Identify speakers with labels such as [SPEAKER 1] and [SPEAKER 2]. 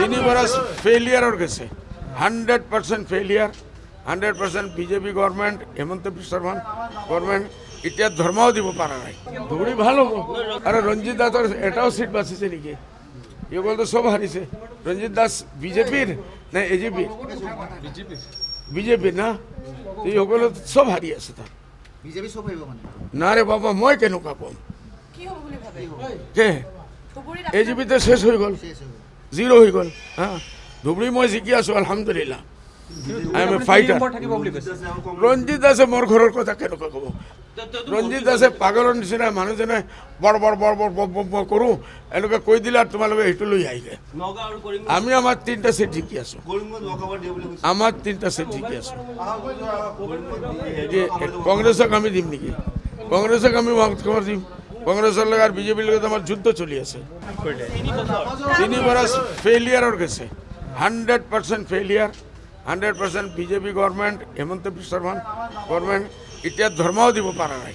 [SPEAKER 1] তিনি বরস ফেলিয়ারর গেছে hundred percent failure hundred percent BJP government Himanta Biswa Sarma government এতিয়া ধর্মাও দিব পারা নাই। ধুবড়ি ভালো আরে রঞ্জিত দাসের এটাও সিট বাঁচিছে নাকি? এগুলো তো সব হারিছে রঞ্জিত দাস বিজেপির না এজিপির বিজেপির না? তো এগুলো সব হারিয়ে আছে তার
[SPEAKER 2] মানে?
[SPEAKER 1] না রে বাবা মই কেনেকুৱা কম
[SPEAKER 3] কি হ'ব বুলি ভাবে?
[SPEAKER 1] কে
[SPEAKER 3] ধুবুৰীত
[SPEAKER 1] এজিপিতে শেষ হৈ গ'ল।
[SPEAKER 2] শেষ হৈ গ'ল।
[SPEAKER 1] জিৰ' হৈ গ'ল হা ধুবুৰী মই জিকি আছোঁ আলহামদুলিল্লাহ I am a fighter Ranjit দাসে মোৰ ঘৰৰ কথা কেনেকুৱা ক'ব ৰঞ্জিত দাসে পাগলৰ নিচিনা মানুহজনে বৰ বৰ বৰ বৰ বৰ কৰোঁ এনেকৈ কৈ দিলে আৰু তোমালোকে সেইটো লৈ আহিলে আমি আমাৰ তিনিটা চিট জিকি আছোঁ আমাৰ তিনিটা চিট জিকি আছোঁ কংগ্ৰেছক আমি দিম নেকি কংগ্ৰেছক আমি খবৰ দিম কংগ্ৰেছৰ লগত আৰু বিজেপির লগত আমাৰ যুদ্ধ চলি আছে তিনি বরস ফেলিয়ারর গেছে। Hundred percent failure hundred percent BJP government Himanta Biswa Sarma government এতিয়া ধর্মও দিব পারা নাই।